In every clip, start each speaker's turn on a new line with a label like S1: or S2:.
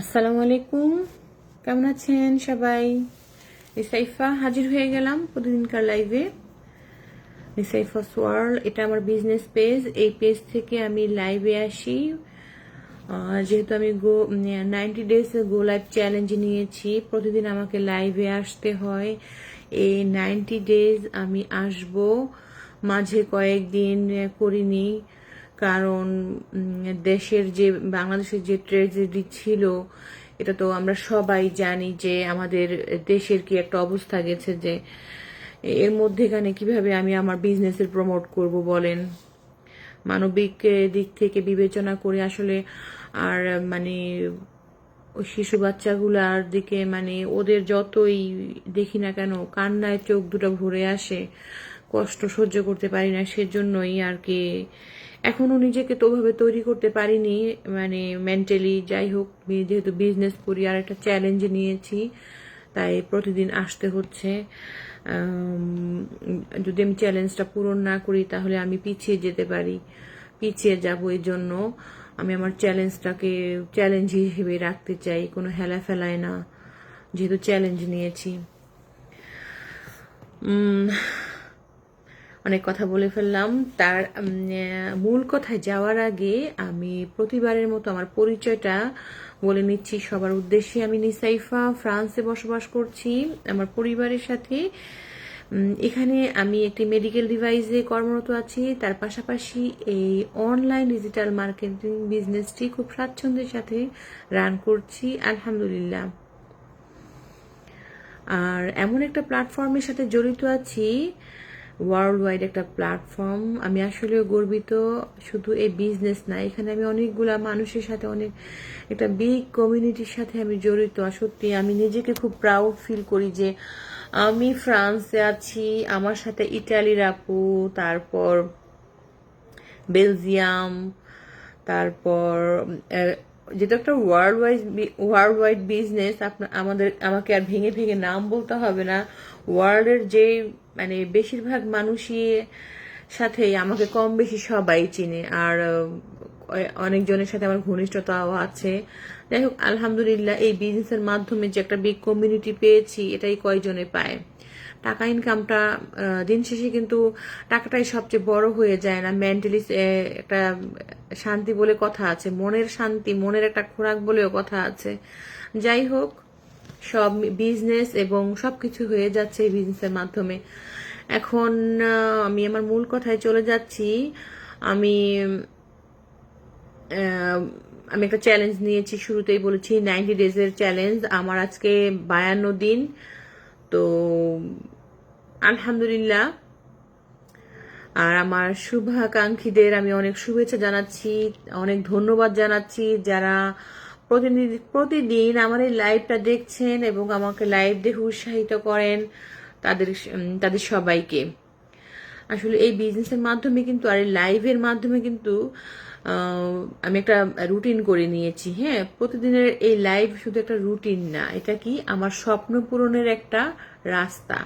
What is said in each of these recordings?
S1: আসসালামু আলাইকুম কেমন আছেন সবাই? নিসাইফা হাজির হয়ে গেলাম প্রতিদিনকার লাইভে। নিসাইফা সোয়ার্ল, এটা আমার বিজনেস পেজ এই পেজ থেকে আমি লাইভে আসি। যেহেতু আমি go ninety days go live challenge নিয়েছি, প্রতিদিন আমাকে লাইভে আসতে হয়। এই নাইনটি ডেজ আমি আসব। মাঝে কয়েকদিন করিনি। কারণ দেশের যে, বাংলাদেশের যে ট্রেজেডি ছিল, এটা তো আমরা সবাই জানি যে আমাদের দেশের কি একটা অবস্থা গেছে যে, এর মধ্যেখানে কীভাবে আমি আমার বিজনেসের প্রমোট করব বলেন? মানবিক দিক থেকে বিবেচনা করে আসলে আর মানে শিশু বাচ্চাগুলার দিকে মানে ওদের যতই দেখি না কেন, কান্নায় চোখ দুটো ভরে আসে। কষ্ট সহ্য করতে পারি না, সেজন্যই আর কি এখনও নিজেকে তো ওভাবে তৈরি করতে পারিনি। মানে মেন্টালি যাই হোক যেহেতু বিজনেস করি, আর একটা চ্যালেঞ্জ নিয়েছি, তাই প্রতিদিন আসতে হচ্ছে। যদি আমি চ্যালেঞ্জটা পূরণ না করি, তাহলে আমি পিছিয়ে যেতে পারি, পিছিয়ে যাব এই জন্য আমি আমার চ্যালেঞ্জটাকে চ্যালেঞ্জ হিসেবে রাখতে চাই, কোনো হেলা ফেলায় না, যেহেতু চ্যালেঞ্জ নিয়েছি। অনেক কথা বলে ফেললাম। তার মূল কথায় যাওয়ার আগে আমি প্রতিবারের মতো আমার পরিচয়টা বলে নিচ্ছি। সবার উদ্দেশ্যে আমি নিসাইফা, ফ্রান্সে বসবাস করছি। আমার পরিবারের সাথে এখানে আমি একটি মেডিকেল ডিভাইসে কর্মরত আছি। তার পাশাপাশি এই অনলাইন ডিজিটাল মার্কেটিং বিজনেসটি খুব স্বাচ্ছন্দ্যের সাথে রান করছি, আলহামদুলিল্লাহ। আর এমন একটা প্ল্যাটফর্মের সাথে জড়িত আছি ওয়ার্ল্ড ওয়াইড একটা প্ল্যাটফর্ম আমি আসলে গর্বিত, শুধু এই বিজনেস না, এখানে আমি অনেকগুলা মানুষের সাথে অনেক, একটা বিগ কমিউনিটির সাথে আমি জড়িত। সত্যি আমি নিজেকে খুব প্রাউড ফিল করি যে আমি ফ্রান্সে আছি, আমার সাথে ইটালির আপু, তারপর বেলজিয়াম তারপর যেটা একটা world wide world wide business আপনার, আমাদের, আমাকে আর ভেঙে ভেঙে নাম বলতে হবে না। ওয়ার্ল্ডের যে মানে বেশিরভাগ মানুষই সাথেই আমাকে কম বেশি সবাই চিনে। আর অনেকজনের সাথে আমার ঘনিষ্ঠতাও আছে। যাই হোক, আলহামদুলিল্লাহ, এই বিজনেসের মাধ্যমে যে একটা বিগ কমিউনিটি পেয়েছি, এটাই কয়জনে পায়? টাকা ইনকামটা দিন শেষে কিন্তু টাকাটাই সবচেয়ে বড় হয়ে যায় না। মেন্টালি একটা শান্তি বলে কথা আছে। মনের শান্তি, মনের একটা খোরাক বলেও কথা আছে। যাই হোক সব বিজনেস এবং সব কিছু হয়ে যাচ্ছে এই বিজনেসের মাধ্যমে। এখন আমি আমার মূল কথায় চলে যাচ্ছি। আমি আমি একটা চ্যালেঞ্জ নিয়েছি শুরুতেই বলেছি নাইনটি ডেজের চ্যালেঞ্জ আমার আজকে বায়ান্ন দিন। তো, আলহামদুলিল্লাহ। আর আমার শুভাকাঙ্ক্ষীদের আমি অনেক শুভেচ্ছা জানাচ্ছি, অনেক ধন্যবাদ জানাচ্ছি। যারা প্রতিদিন প্রতিদিন আমার এই লাইভটা দেখছেন এবং আমাকে লাইভ দেখে উৎসাহিত করেন তাদের তাদের সবাইকে। আসলে এই বিজনেসের মাধ্যমে কিন্তু আর এই লাইভের মাধ্যমে কিন্তু আমি একটা রুটিন করে নিয়েছি হ্যাঁ? প্রতিদিনের এই লাইভ শুধু একটা রুটিন না, এটা কি আমার স্বপ্ন পূরণের একটা রাস্তা।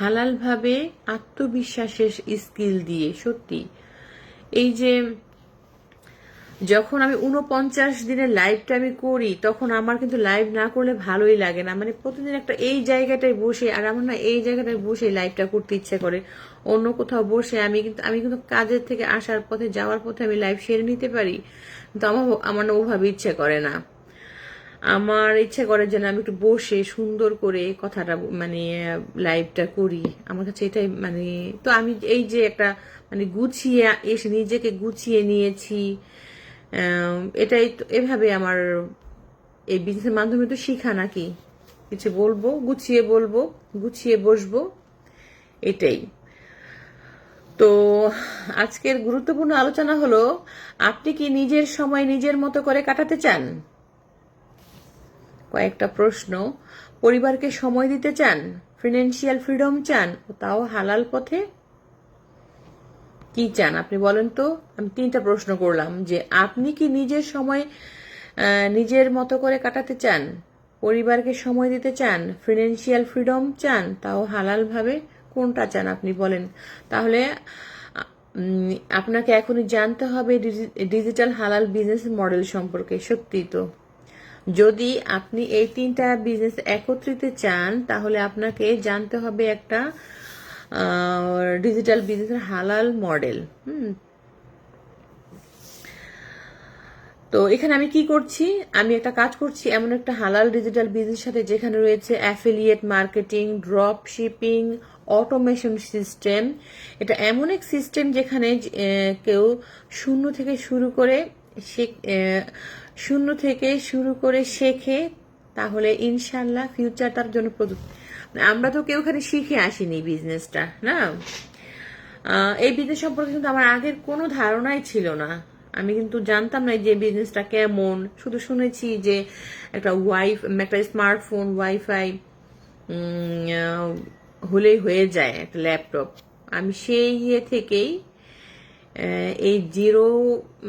S1: হালালভাবে আত্মবিশ্বাসের স্কিল দিয়ে, সত্যি। এই যে যখন আমি উনপঞ্চাশ দিনের লাইভটা আমি করি, তখন আমার কিন্তু লাইভ না করলে ভালোই লাগে না। মানে প্রতিদিন একটা এই জায়গাটায় বসে, আর আমার না এই জায়গাটায় বসে লাইভটা করতে ইচ্ছে করে। অন্য কোথাও বসে আমি কিন্তু আমি কিন্তু কাজের থেকে আসার পথে, যাওয়ার পথে আমি লাইভ সেরে নিতে পারি। কিন্তু আমার আমার না ওভাবে ইচ্ছে করে না। আমার ইচ্ছে করে যেন আমি একটু বসে সুন্দর করে কথাটা মানে লাইভটা করি। আমার কাছে এটাই মানে তো আমি এই যে একটা মানে গুছিয়ে এসে নিজেকে গুছিয়ে নিয়েছি। এটাই এভাবে আমার এই বিজনেসের মাধ্যমে তো শিখা নাকি? কিছু বলব? গুছিয়ে বলব? গুছিয়ে বসবো? এটাই। তো আজকের গুরুত্বপূর্ণ আলোচনা হলো, আপনি কি নিজের সময় নিজের মতো করে কাটাতে চান? কয়েকটা প্রশ্ন। পরিবারকে সময় দিতে চান? ফিনান্সিয়াল ফ্রিডম চান? তাও হালাল পথে? কি চান? আপনি বলেন তো। আমি তিনটা প্রশ্ন করলাম যে আপনি কি নিজের সময় নিজের মতো করে কাটাতে চান? পরিবারকে সময় দিতে চান? ফিনান্সিয়াল ফ্রিডম চান? তাও হালালভাবে? কোনটা চান আপনি বলেন। তাহলে আপনাকে এখনই জানতে হবে ডিজি- ডিজিটাল হালাল বিজনেস মডেল সম্পর্কে সত্যি তো। যদি আপনি এই তিনটা বিজনেস একত্রিত চান, তাহলে আপনাকে জানতে হবে একটা ডিজিটাল বিজনেসের হালাল মডেল হুম। তো এখানে আমি কি করছি? আমি একটা কাজ করছি, এমন একটা হালাল ডিজিটাল বিজনেস সাথে যেখানে রয়েছে affiliate marketing drop shipping automation system এটা এমন এক সিস্টেম যেখানে কেউ শূন্য থেকে শুরু করে শূন্য থেকে শুরু করে শেখে, তাহলে ইনশাল্লাহ ফিউচার তার জন্য প্রযুক্ত আমরা তো কেউ এখানে শিখে আসিনি বিজনেসটা না? এই বিজনেস সম্পর্কে কিন্তু আমার আগের কোনো ধারণাই ছিল না। আমি কিন্তু জানতাম না যে বিজনেসটা কেমন। শুধু শুনেছি যে একটা ওয়াইফ একটা স্মার্টফোন ওয়াইফাই হলেই হয়ে যায় একটা ল্যাপটপ আমি সেই ইয়ে থেকেই এই জিরো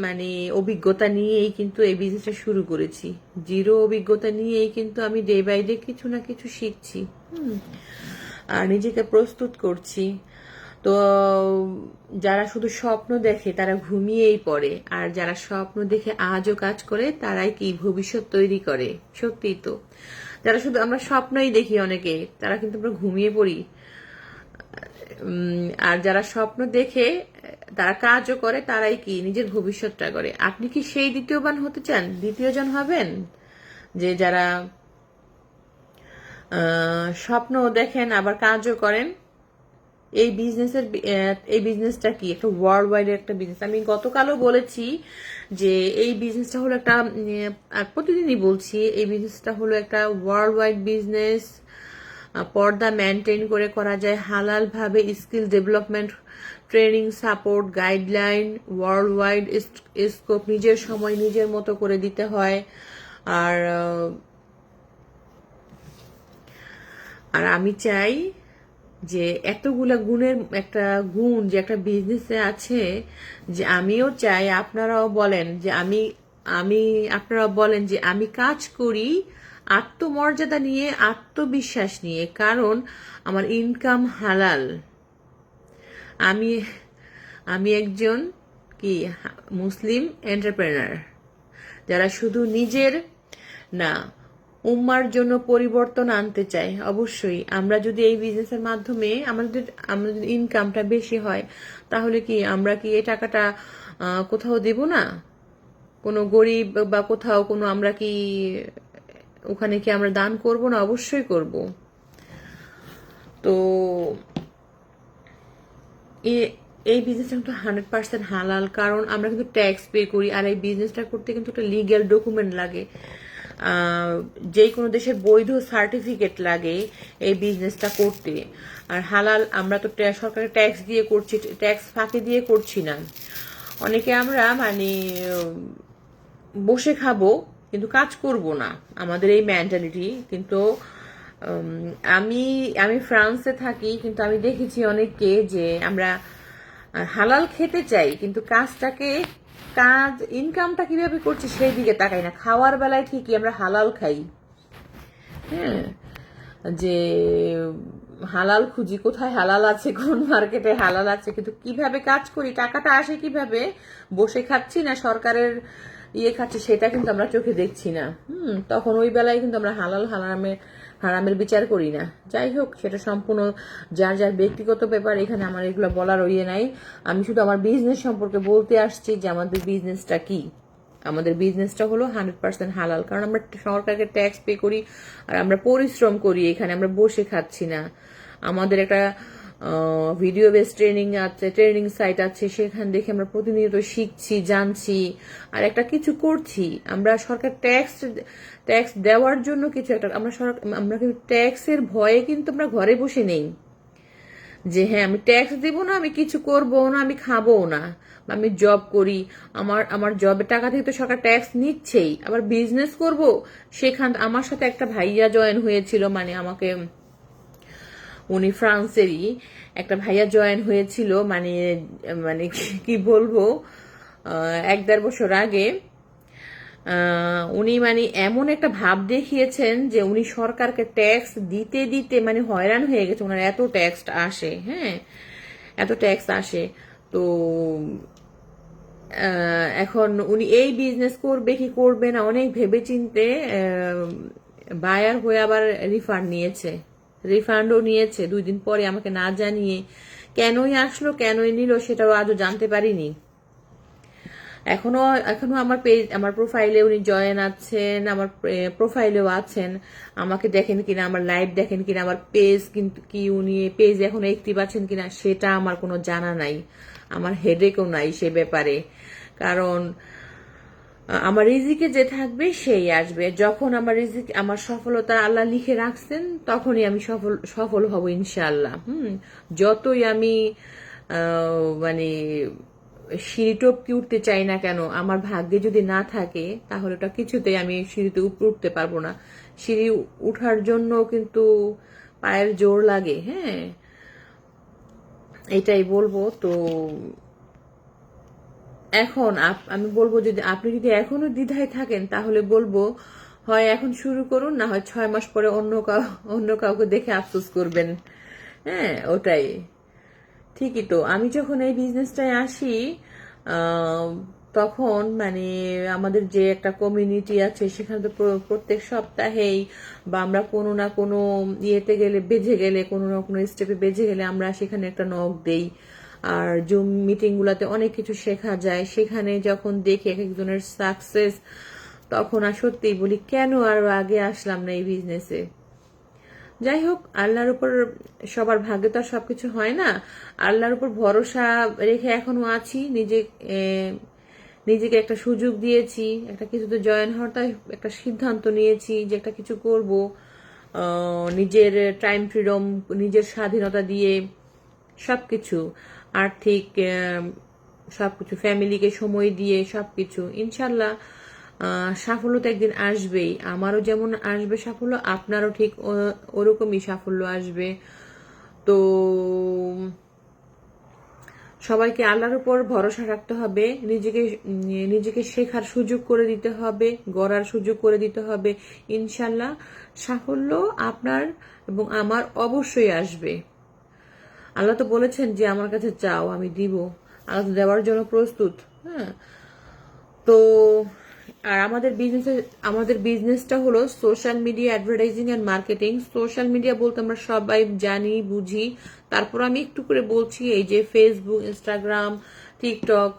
S1: মানে অভিজ্ঞতা নিয়েই কিন্তু এই বিজনেসটা শুরু করেছি। জিরো অভিজ্ঞতা নিয়েই কিন্তু আমি ডে বাই ডে কিছু না কিছু শিখছি। আর নিজেকে প্রস্তুত করছি। তো, যারা শুধু স্বপ্ন দেখে তারা ঘুমিয়েই পড়ে, আর যারা স্বপ্ন দেখে আজও কাজ করে তারাই কি ভবিষ্যৎ তৈরি করে? সত্যিই তো। যারা শুধু আমরা স্বপ্নই দেখি অনেকে, তারা কিন্তু আমরা ঘুমিয়ে পড়ি। আর যারা স্বপ্ন দেখে তারা কাজও করে, তারাই কি নিজের ভবিষ্যৎটা করে? আপনি কি সেই দ্বিতীয়বান হতে চান? দ্বিতীয়জন হবেন? যে যারা আহ, স্বপ্ন দেখেন আবার কাজও করেন। এই বিজনেসের এই বিজনেসটা কি? একটা ওয়ার্ল্ড ওয়াইড একটা বিজনেস আমি গতকালও বলেছি যে এই বিজনেসটা হলো একটা প্রতিদিনই বলছি এই বিজনেসটা হলো একটা ওয়ার্ল্ড ওয়াইড বিজনেস পর্দা মেনটেন করে করা যায় হালাল ভাবে skill development training support guideline world wide scope নিজের সময় নিজের মতো করে দিতে হয়। আর আর আমি চাই যে এতগুলা গুণের একটা গুণ যে একটা বিজনেসে আছে, যে আমিও চাই আপনারাও বলেন যে আমি আমি আপনারা বলেন যে আমি কাজ করি আত্মমর্যাদা নিয়ে, আত্মবিশ্বাস নিয়ে। কারণ আমার ইনকাম হালাল। আমি আমি একজন কি, মুসলিম এন্টারপ্রেনার যারা শুধু নিজের না উম্মার জন্য পরিবর্তন আনতে চাই অবশ্যই। আমরা যদি এই বিজনেসের মাধ্যমে আমাদের আমাদের ইনকামটা বেশি হয়, তাহলে কি আমরা কি এই টাকাটা কোথাও দেব না? কোনো গরিব বা কোথাও কোনো আমরা কি, ওখানে কি আমরা দান করব না? অবশ্যই করব। তো এই বিজনেসটা কিন্তু হান্ড্রেড পার্সেন্ট হালাল, কারণ আমরা কিন্তু ট্যাক্স পে করি, আর এই বিজনেসটা করতে কিন্তু একটা লিগ্যাল ডকুমেন্ট লাগে। যে কোনো দেশের বৈধ সার্টিফিকেট লাগে এই বিজনেসটা করতে। আর হালাল, আমরা তো সরকারের ট্যাক্স দিয়ে করছি ট্যাক্স ফাঁকি দিয়ে করছি না। অনেকে আমরা মানে বসে খাব, কিন্তু কাজ করব না। আমাদের এই মেন্টালিটি কিন্তু আমি আমি ফ্রান্সে থাকি, কিন্তু আমি দেখেছি অনেককে যে আমরা হালাল খেতে চাই, কিন্তু কাজটাকে কাজ ইনকামটা কীভাবে করছি সেই দিকে তাকাই না। খাওয়ার বেলায় ঠিকই আমরা হালাল খাই। হ্যাঁ যে হালাল খুঁজি, কোথায় হালাল আছে, কোন মার্কেটে হালাল আছে, কিন্তু কীভাবে কাজ করি, টাকাটা আসে কীভাবে, বসে খাচ্ছি না, সরকারের ইয়ে খাচ্ছি, সেটা কিন্তু আমরা চোখে দেখছি না। হুম, তখন ওই বেলায় কিন্তু আমরা হালাল হারামের হারামের বিচার করি না। যাই হোক, সেটা সম্পূর্ণ যার যার ব্যক্তিগত ব্যাপার, এখানে আমার এগুলো বলার ইয়ে নাই। আমি শুধু আমার বিজনেস সম্পর্কে বলতে আসছি যে আমাদের বিজনেসটা কি। আমাদের বিজনেসটা হলো হান্ড্রেড পার্সেন্ট হালাল, কারণ আমরা সরকারকে ট্যাক্স পে করি আর আমরা পরিশ্রম করি এখানে, আমরা বসে খাচ্ছি না। আমাদের একটা ভিডিও বেস ট্রেনিং আছে ট্রেনিং সাইট আছে, সেখান দেখে আমরা প্রতিনিয়ত শিখছি, জানছি, আর একটা কিছু করছি। আমরা সরকার ট্যাক্স ট্যাক্স দেওয়ার জন্য কিছু একটা, আমরা সরকার আমরা কিন্তু ট্যাক্সের ভয়ে কিন্তু আমরা ঘরে বসে নেই। যে হ্যাঁ আমি ট্যাক্স দিব না, আমি কিছু করব না, আমি খাব না, আমি জব করি, আমার আমার জবের টাকা থেকে তো সরকার ট্যাক্স নিচ্ছেই। আবার বিজনেস করব, সেখান, আমার সাথে একটা ভাইয়া জয়েন হয়েছিল মানে আমাকে উনি ফ্রান্সেরই একটা ভাইয়া জয়েন হয়েছিল মানে মানে কি- বলব এক দেড় বছর আগে। উনি মানে এমন একটা ভাব দেখিয়েছেন যে উনি সরকারকে ট্যাক্স দিতে দিতে মানে হয়রান হয়ে গেছে, ওনার এত ট্যাক্স আসে হ্যাঁ এত ট্যাক্স আসে। তো এখন উনি এই বিজনেস করবে কি করবে না, অনেক ভেবে চিনতে বায়ার হয়ে আবার রিফান্ড নিয়েছে। রিফান্ডও নিয়েছে। দুই দিন পরে আমাকে না জানিয়ে কেনই আসলো, কেনই নিল, সেটাও আজও জানতে পারিনি। এখনও এখনও আমার পেজ আমার প্রোফাইলে উনি জয়েন আছেন, আমার প্রোফাইলেও আছেন। আমাকে দেখেন কিনা, আমার লাইভ দেখেন কিনা, আমার পেজ কিন্তু কি উনি পেজ এখন একটিভ আছেন কিনা, সেটা আমার কোনো জানা নাই। আমার হেডেকও নাই সে ব্যাপারে। কারণ আমার রিজিকে যে থাকবে সেই আসবে। যখন আমার রিজিক, আমার সফলতা আল্লাহ লিখে রাখছেন, তখনই আমি সফল সফল হব ইনশাআল্লাহ। হুম, যতই আমি মানে সিঁড়ি টপকে উঠতে চাই না কেন, আমার ভাগ্যে যদি না থাকে, তাহলে ওটা কিছুতেই আমি সিঁড়িতে উঠতে পারব না। সিঁড়ি উঠার জন্য কিন্তু পায়ের জোর লাগে হ্যাঁ? এটাই বলব, তো এখন আমি বলব যদি আপনি যদি এখনও দ্বিধায় থাকেন, তাহলে বলব, হয় এখন শুরু করুন, না হয় ছয় মাস পরে অন্য কাউ অন্য কাউকে দেখে আফসোস করবেন। হ্যাঁ ওটাই। ঠিকই তো। আমি যখন এই বিজনেসটায় আসি তখন মানে আমাদের যে একটা কমিউনিটি আছে, সেখানে তো প্র- প্রত্যেক সপ্তাহেই বা আমরা কোনো না কোনো ইয়েতে গেলে বেজে গেলে, কোনো না কোনো স্টেপে বেজে গেলে আমরা সেখানে একটা নখ দেই। আর জুম মিটিং গুলাতে অনেক কিছু শেখা যায়। সেখানে যখন দেখি এক একজনের সাকসেস তখন আর সত্যিই বলি, কেন আর আগে আসলাম না এই বিজনেসে যাই হোক, আল্লাহর উপর সবার ভাগ্যে তো আর সবকিছু হয় না। আল্লাহর উপর ভরসা রেখে এখনও আছি। নিজে নিজেকে একটা সুযোগ দিয়েছি, একটা কিছুতে জয়েন হওয়ার তাই একটা সিদ্ধান্ত নিয়েছি যে একটা কিছু করব। নিজের টাইম ফ্রিডম নিজের স্বাধীনতা দিয়ে সবকিছু। আর্থিক আহ, সবকিছু ফ্যামিলিকে সময় দিয়ে সবকিছু। ইনশাল্লাহ আহ, সাফল্য তো একদিন আসবেই। আমারও যেমন আসবে সাফল্য আপনারও ঠিক ওরকমই সাফল্য আসবে। তো সবাইকে আল্লাহর উপর ভরসা রাখতে হবে। নিজেকে নিজেকে শেখার সুযোগ করে দিতে হবে গড়ার সুযোগ করে দিতে হবে। ইনশাল্লাহ সাফল্য আপনার এবং আমার অবশ্যই আসবে। আল্লাহ তো বলেছেন যে, আমার কাছে চাও, আমি দিব। আল্লাহ তো দেওয়ার জন্য প্রস্তুত। হ্যাঁ। তো, আর আমাদের বিজনেস আমাদের বিজনেসটা হলো social media advertising and marketing social media বলতে আমরা সবাই জানি, বুঝি। তারপর আমি একটু করে বলছি, এই যে ফেসবুক ইনস্টাগ্রাম টিকটক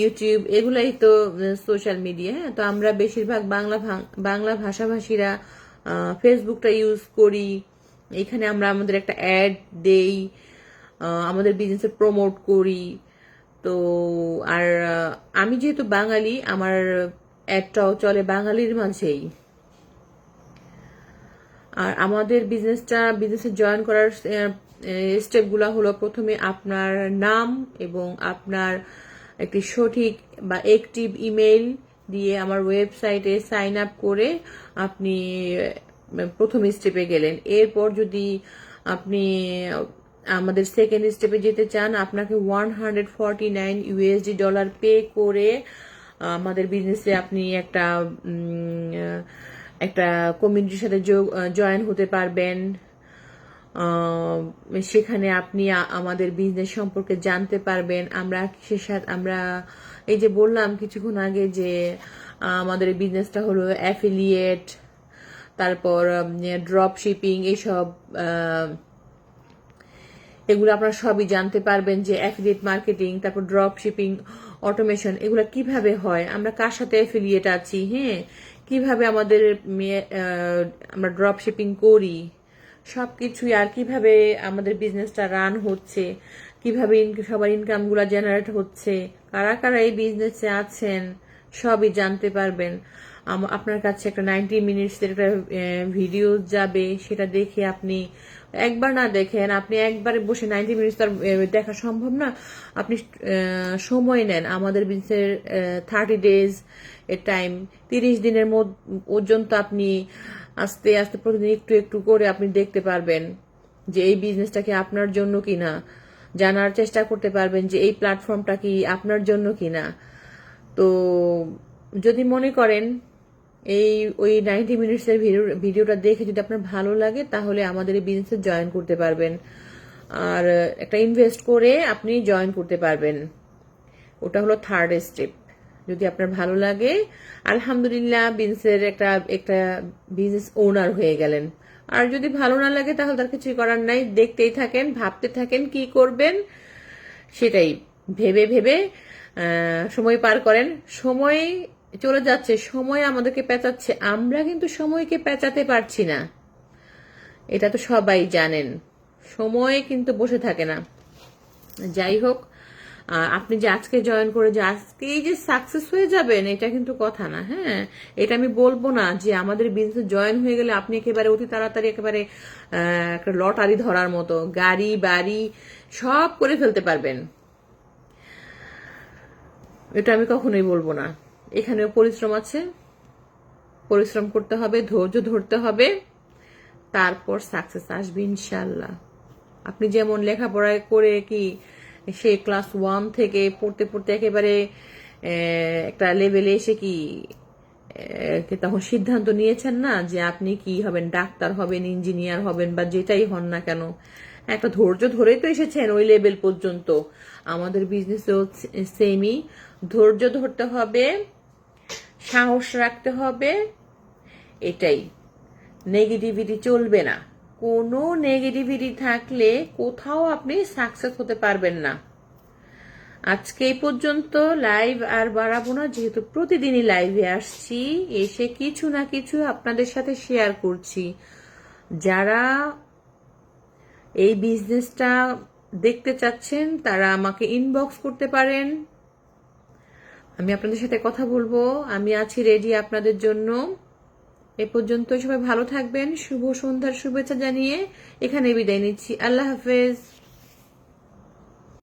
S1: ইউটিউব এগুলাই তো সোশ্যাল মিডিয়া হ্যাঁ তো আমরা বেশিরভাগ বাংলা বাংলা ভাষাভাষীরা ফেসবুকটা ইউজ করি। এখানে আমরা আমাদের একটা অ্যাড দেই। আমাদের বিজনেসে প্রমোট করি। তো, আর আমি যেহেতু বাঙালি, আমার অ্যাডটাও চলে বাঙালির মাঝেই। আর আমাদের বিজনেসটা বিজনেসে জয়েন করার স্টেপগুলো হলো প্রথমে আপনার নাম এবং আপনার একটি সঠিক বা অ্যাক্টিভ ইমেল দিয়ে আমার ওয়েবসাইটে সাইন আপ করে আপনি প্রথম স্টেপে গেলেন। এরপর যদি আপনি আমাদের সেকেন্ড স্টেপে যেতে চান, আপনাকে one hundred forty nine USD dollar pay করে আমাদের বিজনেসে আপনি একটা একটা কমিউনিটির সাথে জয়েন হতে পারবেন। সেখানে আপনি আমাদের বিজনেস সম্পর্কে জানতে পারবেন। আমরা কিসের সাথে, আমরা এই যে বললাম কিছুক্ষণ আগে যে আমাদের বিজনেসটা হলো অ্যাফিলিয়েট তারপর ড্রপ শিপিং এইসব এগুলো আপনারা সবই জানতে পারবেন যে অ্যাফিলিয়েট মার্কেটিং তারপর ড্রপ শিপিং অটোমেশন এগুলো কীভাবে হয়, আমরা কার সাথে অ্যাফিলিয়েট আছি হ্যাঁ? কীভাবে আমাদের আমরা ড্রপ শিপিং করি সব কিছুই আর কীভাবে আমাদের বিজনেসটা রান হচ্ছে, কীভাবে সবার ইনকামগুলো জেনারেট হচ্ছে, কারা কারা এই বিজনেসে আছেন, সবই জানতে পারবেন। আপনার কাছে একটা নাইনটি মিনিটসের একটা ভিডিও যাবে, সেটা দেখে আপনি একবার না দেখেন, আপনি একবারে বসে নাইনটি মিনিটস তার দেখা সম্ভব না। আপনি সময় নেন। আমাদের বিজনেসের থার্টি ডেজ এর টাইম তিরিশ দিনের পর্যন্ত আপনি আস্তে আস্তে প্রতিদিন একটু একটু করে আপনি দেখতে পারবেন যে এই বিজনেসটা কি আপনার জন্য কিনা। জানার চেষ্টা করতে পারবেন যে এই প্ল্যাটফর্মটা কি আপনার জন্য কিনা। তো যদি মনে করেন এই, ওই নাইনটি মিনিটসের ভিডিওটা দেখে যদি আপনার ভালো লাগে, তাহলে আমাদের এই বিজনেসে জয়েন করতে পারবেন। আর, একটা ইনভেস্ট করে আপনি জয়েন করতে পারবেন। ওটা হলো থার্ড স্টেপ যদি আপনার ভালো লাগে, আলহামদুলিল্লাহ বিজনেসের একটা একটা বিজনেস ওনার হয়ে গেলেন। আর যদি ভালো না লাগে, তাহলে তার কিছুই করার নাই। দেখতেই থাকেন, ভাবতে থাকেন কি করবেন, সেটাই ভেবে ভেবে সময় পার করেন। সময় চলে যাচ্ছে, সময় আমাদেরকে পেঁচাচ্ছে। আমরা কিন্তু সময়কে পেঁচাতে পারছি না। এটা তো সবাই জানেন। সময় কিন্তু বসে থাকে না। যাই হোক আপনি যে আজকে জয়েন করে যে আজকেই যে সাকসেস হয়ে যাবেন, এটা কিন্তু কথা না হ্যাঁ? এটা আমি বলব না যে আমাদের বিজনেস জয়েন হয়ে গেলে আপনি একেবারে অতি তাড়াতাড়ি একেবারে একটা লটারি ধরার মতো, গাড়ি, বাড়ি সব করে ফেলতে পারবেন। এটা আমি কখনোই বলব না। এখানেও পরিশ্রম আছে। পরিশ্রম করতে হবে, ধৈর্য ধরতে হবে। তারপর সাকসেস আসবে ইনশাল্লাহ আপনি যেমন লেখাপড়া করে কি সে ক্লাস ওয়ান থেকে পড়তে পড়তে একেবারে একটা লেভেলে এসে কি তখন সিদ্ধান্ত নিয়েছেন না যে আপনি কি হবেন, ডাক্তার হবেন ইঞ্জিনিয়ার হবেন বা যেটাই হন না কেন? একটা ধৈর্য ধরেই তো এসেছেন ওই লেভেল পর্যন্ত। আমাদের বিজনেসেও সেমই ধৈর্য ধরতে হবে সাহস রাখতে হবে। এটাই। নেগেটিভিটি চলবে না। কোনো নেগেটিভিটি থাকলে কোথাও আপনি সাকসেস হতে পারবেন না। আজকে এই পর্যন্ত লাইভ আর বাড়াবো না, যেহেতু প্রতিদিনই লাইভে আসছি, এসে কিছু না কিছু আপনাদের সাথে শেয়ার করছি। যারা এই বিজনেসটা দেখতে চাচ্ছেন, তারা আমাকে ইনবক্স করতে পারেন। আমি আপনাদের সাথে কথা বলব। আমি আছি রেডি আপনাদের জন্য। এ পর্যন্ত সবাই ভালো থাকবেন। শুভ সন্ধ্যার শুভেচ্ছা জানিয়ে এখানে বিদায় নিচ্ছি। আল্লাহ হাফেজ।